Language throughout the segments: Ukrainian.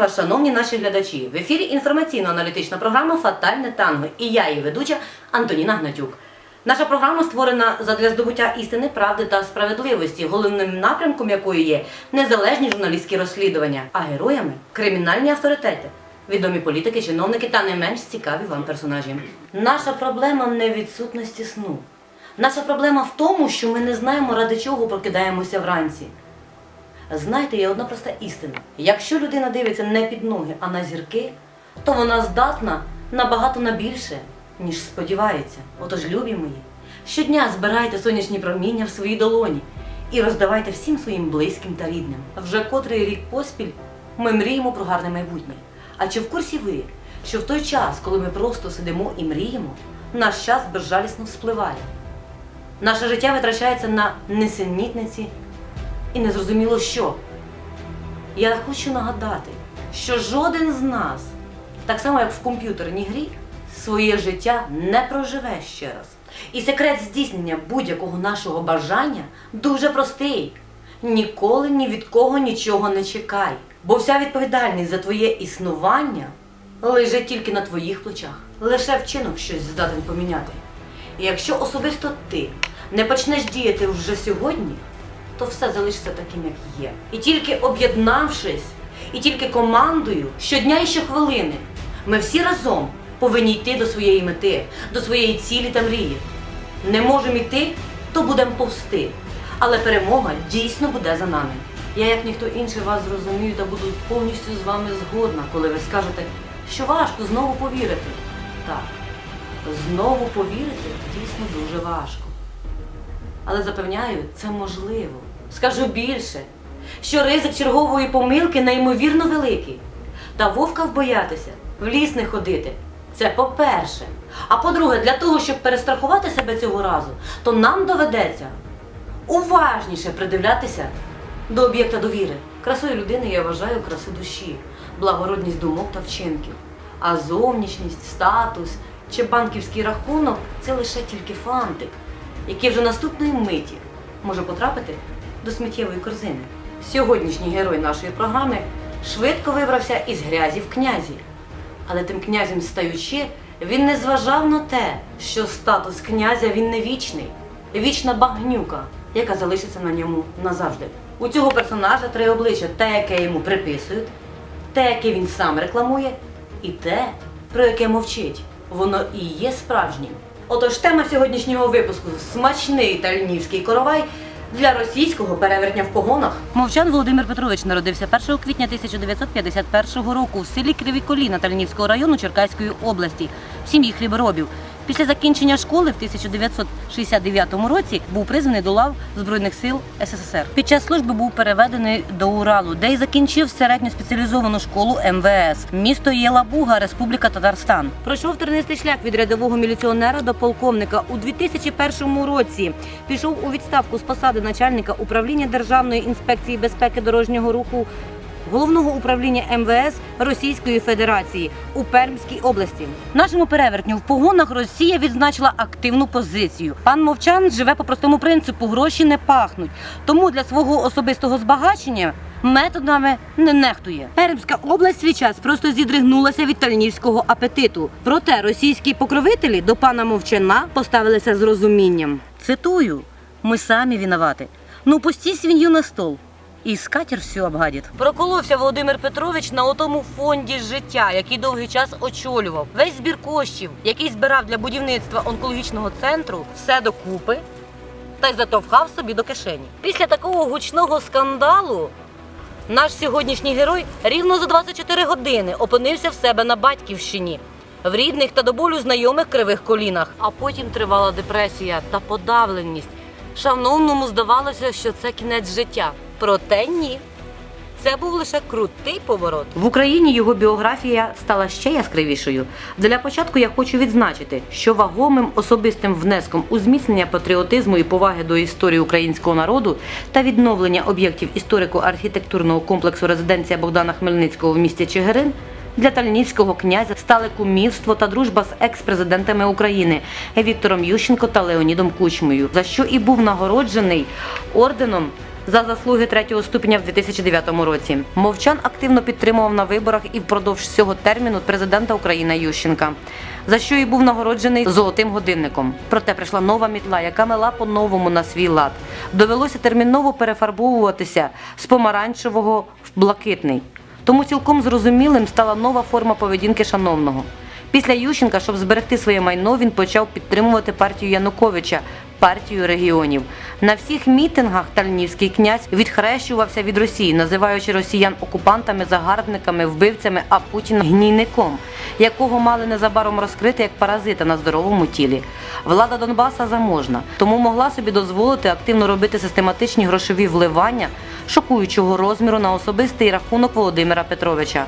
вас, шановні наші глядачі! В ефірі інформаційно-аналітична програма Фатальне танго і я, її ведуча Антоніна Гнатюк. Наша програма створена задля здобуття істини, правди та справедливості, головним напрямком якої є незалежні журналістські розслідування, а героями кримінальні авторитети, відомі політики, чиновники та не менш цікаві вам персонажі. Наша проблема не відсутності сну. Наша проблема в тому, що ми не знаємо, ради чого прокидаємося вранці. Знаєте, є одна проста істина. Якщо людина дивиться не під ноги, а на зірки, то вона здатна набагато на більше, ніж сподівається. Отож, любі мої, щодня збирайте сонячні проміння в свої долоні і роздавайте всім своїм близьким та рідним. Вже котрий рік поспіль ми мріємо про гарне майбутнє. А чи в курсі ви, що в той час, коли ми просто сидимо і мріємо, наш час безжалісно спливає? Наше життя витрачається на несенітниці і незрозуміло що. Я хочу нагадати, що жоден з нас, так само як в комп'ютерній грі, своє життя не проживе ще раз. І секрет здійснення будь-якого нашого бажання дуже простий. Ніколи ні від кого нічого не чекай, бо вся відповідальність за твоє існування лежить тільки на твоїх плечах. Лише вчинок щось здатен поміняти. І якщо особисто ти не почнеш діяти вже сьогодні, то все залишиться таким, як є. І тільки об'єднавшись, і тільки командою щодня і щохвилини, ми всі разом повинні йти до своєї мети, до своєї цілі та мрії. Не можемо йти, то будемо повсти. Але перемога дійсно буде за нами. Я, як ніхто інший, вас зрозумію та буду повністю з вами згодна, коли ви скажете, що важко знову повірити. Так, знову повірити дійсно дуже важко. Але запевняю, це можливо. Скажу більше, що ризик чергової помилки неймовірно великий. Та вовка вбоятися, в ліс не ходити. Це по-перше. А по-друге, для того, щоб перестрахувати себе цього разу, то нам доведеться уважніше придивлятися до об'єкта довіри. Красою людини я вважаю красу душі, благородність думок та вчинків. А зовнішність, статус чи банківський рахунок це лише тільки фантик, який вже наступної миті може потрапити до сміттєвої корзини. Сьогоднішній герой нашої програми швидко вибрався із грязі в князі. Але тим князем стаючи, він не зважав на те, що статус князя він не вічний, вічна багнюка, яка залишиться на ньому назавжди. У цього персонажа три обличчя: те, яке йому приписують, те, яке він сам рекламує, і те, про яке мовчить. Воно і є справжнім. Отож, тема сьогоднішнього випуску смачний тальнівський коровай для російського перевертня в погонах. Мовчан Володимир Петрович народився 1 квітня 1951 року в селі Криві Коліна Тальнівського району Черкаської області в сім'ї хліборобів. Після закінчення школи в 1969 році був призваний до лав Збройних сил СССР. Під час служби був переведений до Уралу, де й закінчив середню спеціалізовану школу МВС. Місто Єлабуга, Республіка Татарстан. Пройшов тернистий шлях від рядового міліціонера до полковника у 2001 році. Пішов у відставку з посади начальника управління Державної інспекції безпеки дорожнього руху Головного управління МВС Російської Федерації у Пермській області. Нашому перевертню в погонах Росія відзначила активну позицію. Пан Мовчан живе по простому принципу: гроші не пахнуть. Тому для свого особистого збагачення методами не нехтує. Пермська область свій час просто зідригнулася від тальнівського апетиту. Проте російські покровителі до пана Мовчана поставилися з розумінням. Цитую: ми самі винувати. Ну пусті свинью на стол. І скатір все обгадить. Проколовся Володимир Петрович на отому фонді життя, який довгий час очолював. Весь збір коштів, який збирав для будівництва онкологічного центру, все докупи та й затовхав собі до кишені. Після такого гучного скандалу наш сьогоднішній герой рівно за 24 години опинився в себе на батьківщині. В рідних та до болю знайомих кривих колінах. А потім тривала депресія та подавленість. Шановному здавалося, що це кінець життя. Проте ні. Це був лише крутий поворот. В Україні його біографія стала ще яскравішою. Для початку я хочу відзначити, що вагомим особистим внеском у зміцнення патріотизму і поваги до історії українського народу та відновлення об'єктів історико-архітектурного комплексу резиденція Богдана Хмельницького в місті Чигирин для тальнівського князя стали кумівство та дружба з екс-президентами України Віктором Ющенко та Леонідом Кучмою, за що і був нагороджений орденом за заслуги третього ступеня в 2009 році. Мовчан активно підтримував на виборах і впродовж всього терміну президента України Ющенка, за що і був нагороджений золотим годинником. Проте прийшла нова мітла, яка мела по-новому на свій лад. Довелося терміново перефарбовуватися з помаранчевого в блакитний. Тому цілком зрозумілим стала нова форма поведінки шановного. Після Ющенка, щоб зберегти своє майно, він почав підтримувати партію Януковича, партію регіонів. На всіх мітингах Тальнівський князь відхрещувався від Росії, називаючи росіян окупантами, загарбниками, вбивцями, а Путіна гнійником, якого мали незабаром розкрити як паразита на здоровому тілі. Влада Донбаса заможна, тому могла собі дозволити активно робити систематичні грошові вливання шокуючого розміру на особистий рахунок Володимира Петровича.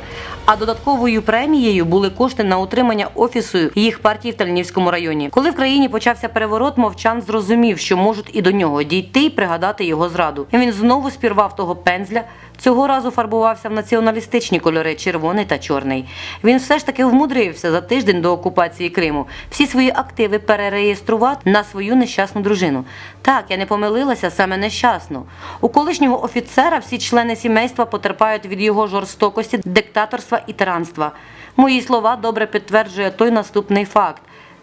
А додатковою премією були кошти на утримання офісу їх партії в Тальнівському районі. Коли в країні почався переворот, мовчан зрозумів, що можуть і до нього дійти і пригадати його зраду. І він знову спірвав того пензля. Цього разу фарбувався в націоналістичні кольори червоний та чорний. Він все ж таки вмудрився за тиждень до окупації Криму всі свої активи перереєструвати на свою нещасну дружину. Так, я не помилилася саме нещасно. У колишнього офіцера всі члени сімейства потерпають від його жорстокості, диктаторства і тиранства. Мої слова добре підтверджує той наступний факт.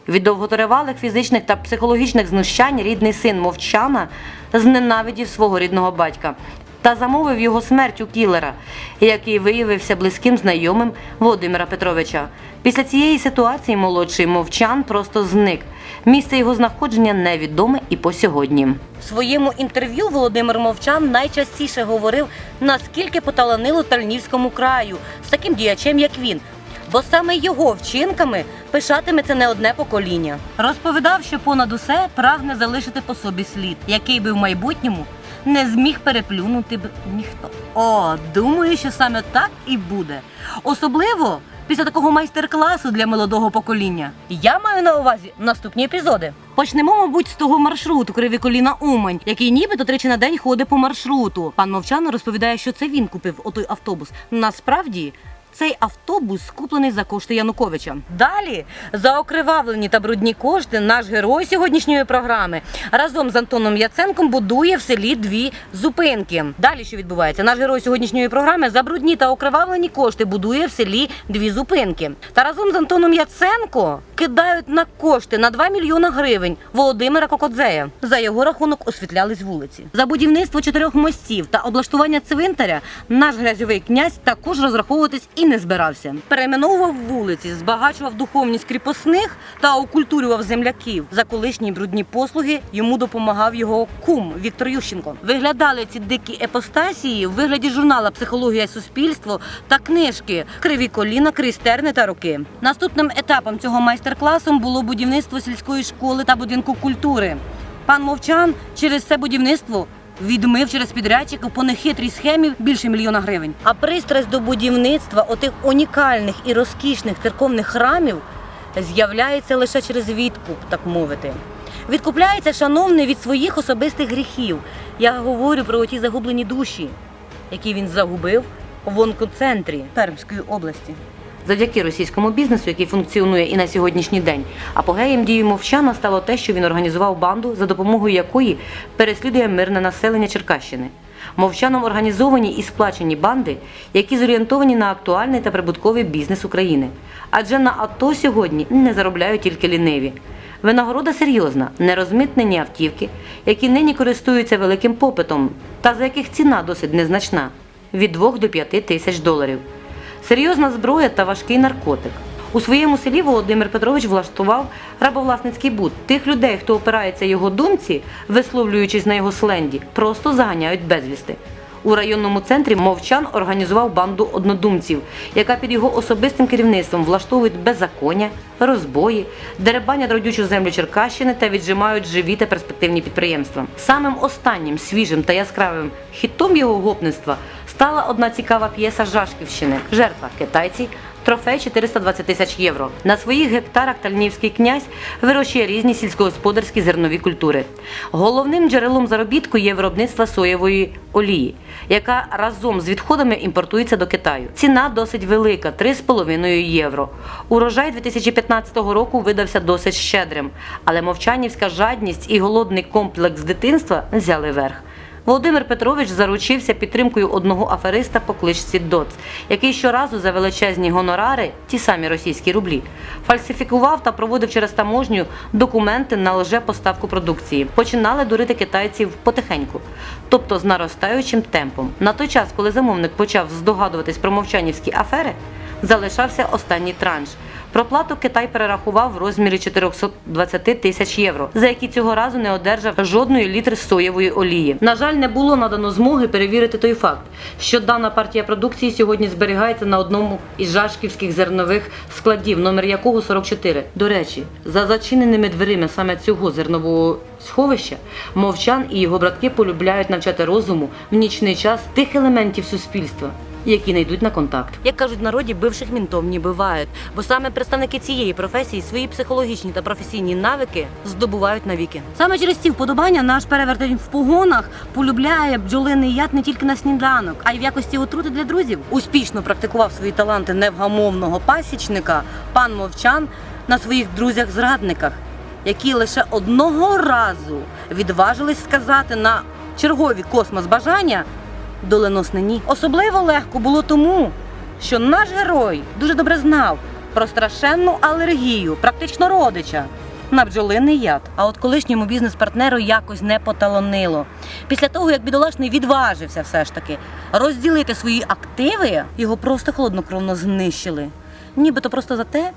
Від довготривалих фізичних та психологічних знущань рідний син мовчана зненавидів свого рідного батька та замовив його смерть у кілера, який виявився близьким знайомим Володимира Петровича. Після цієї ситуації молодший мовчан просто зник. Місце його знаходження невідоме і по сьогодні. В своєму інтерв'ю Володимир Мовчан найчастіше говорив, наскільки поталанило Тальнівському краю з таким діячем, як він. Бо саме його вчинками пишатиметься не одне покоління. Розповідав, що понад усе прагне залишити по собі слід, який би в майбутньому не зміг переплюнути б ніхто. О, думаю, що саме так і буде. Особливо після такого майстер-класу для молодого покоління. Я маю на увазі наступні епізоди. Почнемо, мабуть, з того маршруту Криві коліна Умань, який нібито тричі на день ходить по маршруту. Пан Мовчан розповідає, що це він купив отой автобус. Насправді. Цей автобус куплений за кошти Януковича. Далі за окривавлені та брудні кошти наш герой сьогоднішньої програми разом з Антоном Яценком будує в селі дві зупинки. Далі що відбувається? Наш герой сьогоднішньої програми за брудні та окривавлені кошти будує в селі дві зупинки. Та разом з Антоном Яценко кидають на кошти на 2 мільйона гривень Володимира Кокодзея. За його рахунок освітлялись вулиці. За будівництво чотирьох мостів та облаштування цвинтаря наш грязьовий князь також розраховуватись і не збирався. Перейменовував вулиці, збагачував духовність кріпосних та окультурював земляків. За колишні брудні послуги йому допомагав його кум Віктор Ющенко. Виглядали ці дикі епостасії в вигляді журнала Психологія і суспільство та книжки Криві коліна, крістерни та роки. Наступним етапом цього майстер-класу було будівництво сільської школи та будинку культури. Пан Мовчан через це будівництво відмив через підрядчика по нехитрій схемі більше мільйона гривень. А пристрасть до будівництва отих унікальних і розкішних церковних храмів з'являється лише через відкуп, так мовити. Відкупляється шановний від своїх особистих гріхів. Я говорю про оті загублені душі, які він загубив в онкоцентрі Пермської області. Завдяки російському бізнесу, який функціонує і на сьогоднішній день, апогеєм дії мовчана стало те, що він організував банду, за допомогою якої переслідує мирне населення Черкащини. Мовчаном організовані і сплачені банди, які зорієнтовані на актуальний та прибутковий бізнес України. Адже на АТО сьогодні не заробляють тільки ліниві. Винагорода серйозна, нерозмитнені автівки, які нині користуються великим попитом, та за яких ціна досить незначна від 2 до 5 тисяч доларів серйозна зброя та важкий наркотик. У своєму селі Володимир Петрович влаштував рабовласницький бут. Тих людей, хто опирається його думці, висловлюючись на його сленді, просто заганяють безвісти. У районному центрі мовчан організував банду однодумців, яка під його особистим керівництвом влаштовує беззаконня, розбої, деребання родючу землю Черкащини та віджимають живі та перспективні підприємства. Самим останнім свіжим та яскравим хітом його гопництва стала одна цікава п'єса Жашківщини Жертва китайці. Трофей 420 тисяч євро. На своїх гектарах Тальнівський князь вирощує різні сільськогосподарські зернові культури. Головним джерелом заробітку є виробництво соєвої олії, яка разом з відходами імпортується до Китаю. Ціна досить велика 3,5 євро. Урожай 2015 року видався досить щедрим, але мовчанівська жадність і голодний комплекс дитинства взяли верх. Володимир Петрович заручився підтримкою одного афериста по кличці Доц, який щоразу за величезні гонорари, ті самі російські рублі, фальсифікував та проводив через таможню документи на лжепоставку продукції. Починали дурити китайців потихеньку, тобто з наростаючим темпом. На той час, коли замовник почав здогадуватись про мовчанівські афери, залишався останній транш. Проплату Китай перерахував в розмірі 420 тисяч євро, за які цього разу не одержав жодної літри соєвої олії. На жаль, не було надано змоги перевірити той факт, що дана партія продукції сьогодні зберігається на одному із жашківських зернових складів, номер якого 44. До речі, за зачиненими дверима саме цього зернового сховища мовчан і його братки полюбляють навчати розуму в нічний час тих елементів суспільства які не йдуть на контакт. Як кажуть в народі, бивших мінтов не бувають, бо саме представники цієї професії свої психологічні та професійні навики здобувають навіки. Саме через ці вподобання наш перевертень в погонах полюбляє бджолиний яд не тільки на сніданок, а й в якості отрути для друзів. Успішно практикував свої таланти невгамовного пасічника пан мовчан на своїх друзях-зрадниках, які лише одного разу відважились сказати на чергові космос бажання доленосне ні. Особливо легко було тому, що наш герой дуже добре знав про страшенну алергію, практично родича. На бджолиний яд. А от колишньому бізнес-партнеру якось не поталонило. Після того, як бідолашний відважився все ж таки розділити свої активи, його просто холоднокровно знищили. Нібито просто за те,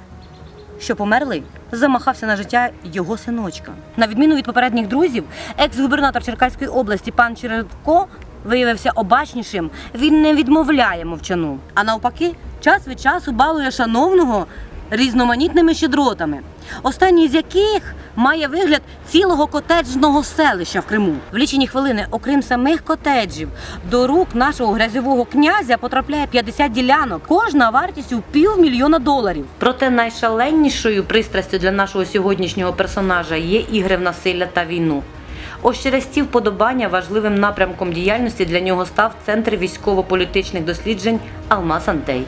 що померли, замахався на життя його синочка. На відміну від попередніх друзів, екс-губернатор Черкаської області пан Чередко виявився обачнішим. Він не відмовляє мовчану. А навпаки, час від часу балує шановного різноманітними щедротами. Останній з яких має вигляд цілого котеджного селища в Криму. В лічені хвилини, окрім самих котеджів, до рук нашого грязьового князя потрапляє 50 ділянок, кожна вартістю півмільйона доларів. Проте найшаленнішою пристрастю для нашого сьогоднішнього персонажа є ігри в насилля та війну. Ось через ці вподобання важливим напрямком діяльності для нього став Центр військово-політичних досліджень Алмаз Антей.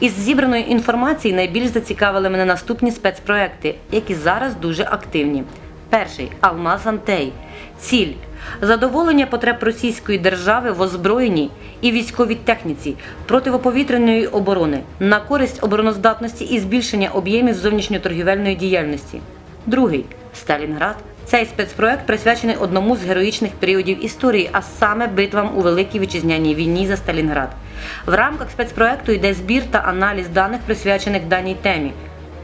Із зібраної інформації найбільш зацікавили мене наступні спецпроекти, які зараз дуже активні. Перший Алмаз Антей. Ціль задоволення потреб російської держави в озброєнні і військовій техніці противоповітряної оборони на користь обороноздатності і збільшення об'ємів зовнішньоторгівельної діяльності. Другий Сталінград. Цей спецпроект присвячений одному з героїчних періодів історії, а саме битвам у Великій Вітчизняній війні за Сталінград. В рамках спецпроекту йде збір та аналіз даних, присвячених даній темі,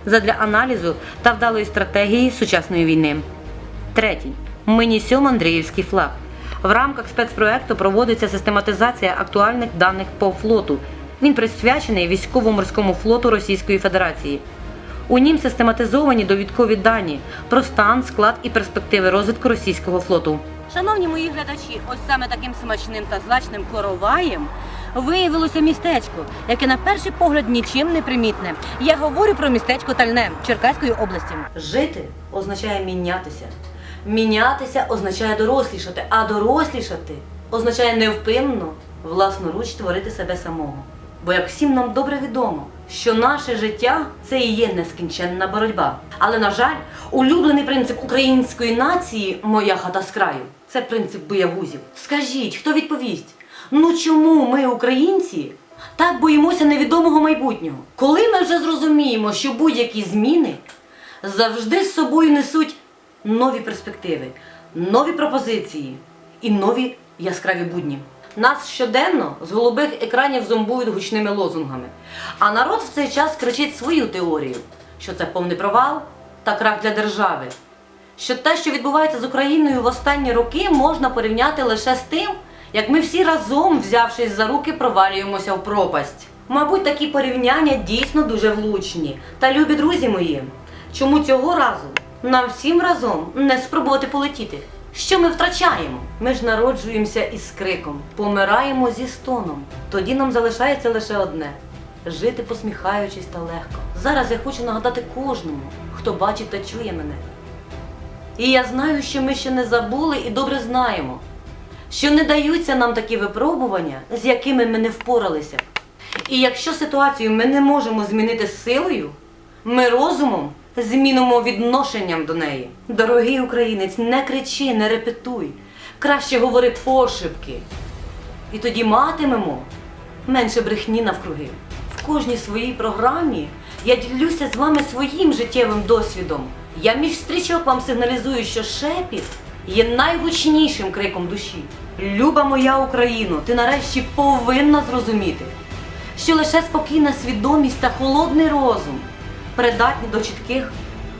задля аналізу та вдалої стратегії сучасної війни. Третій ми несемо Андріївський флаг. В рамках спецпроекту проводиться систематизація актуальних даних по флоту. Він присвячений військово-морському флоту Російської Федерації. У нім систематизовані довідкові дані про стан, склад і перспективи розвитку російського флоту. Шановні мої глядачі, ось саме таким смачним та злачним короваєм виявилося містечко, яке на перший погляд нічим не примітне. Я говорю про містечко Тальне Черкаської області. Жити означає мінятися. Мінятися означає дорослішати, а дорослішати означає невпинно власноруч творити себе самого. Бо як всім нам добре відомо, що наше життя це і є нескінченна боротьба. Але, на жаль, улюблений принцип української нації моя хата з краю це принцип боягузів. Скажіть, хто відповість? Ну чому ми, українці, так боїмося невідомого майбутнього? Коли ми вже зрозуміємо, що будь-які зміни завжди з собою несуть нові перспективи, нові пропозиції і нові яскраві будні. Нас щоденно з голубих екранів зомбують гучними лозунгами. А народ в цей час кричить свою теорію, що це повний провал та крах для держави. Що те, що відбувається з Україною в останні роки, можна порівняти лише з тим, як ми всі разом, взявшись за руки, провалюємося в пропасть. Мабуть, такі порівняння дійсно дуже влучні. Та любі друзі мої, чому цього разу нам всім разом не спробувати полетіти? Що ми втрачаємо? Ми ж народжуємося із криком, помираємо зі стоном. Тоді нам залишається лише одне жити посміхаючись та легко. Зараз я хочу нагадати кожному, хто бачить та чує мене. І я знаю, що ми ще не забули і добре знаємо, що не даються нам такі випробування, з якими ми не впоралися. І якщо ситуацію ми не можемо змінити силою, ми розумом змінимо відношенням до неї. Дорогий українець, не кричи, не репетуй. Краще говори пошепки. І тоді матимемо менше брехні навкруги. В кожній своїй програмі я ділюся з вами своїм життєвим досвідом. Я між стрічок вам сигналізую, що шепіт є найгучнішим криком душі. Люба моя Україно, ти нарешті повинна зрозуміти, що лише спокійна свідомість та холодний розум придатні до чітких,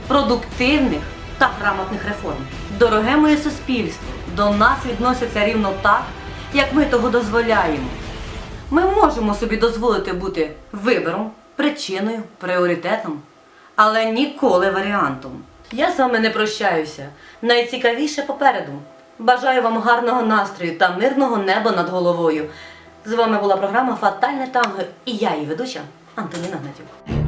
продуктивних та грамотних реформ. Дороге моє суспільство, до нас відносяться рівно так, як ми того дозволяємо. Ми можемо собі дозволити бути вибором, причиною, пріоритетом, але ніколи варіантом. Я з вами не прощаюся. Найцікавіше попереду. Бажаю вам гарного настрою та мирного неба над головою. З вами була програма Фатальне танго і я її ведуча Антоніна Гнатюк.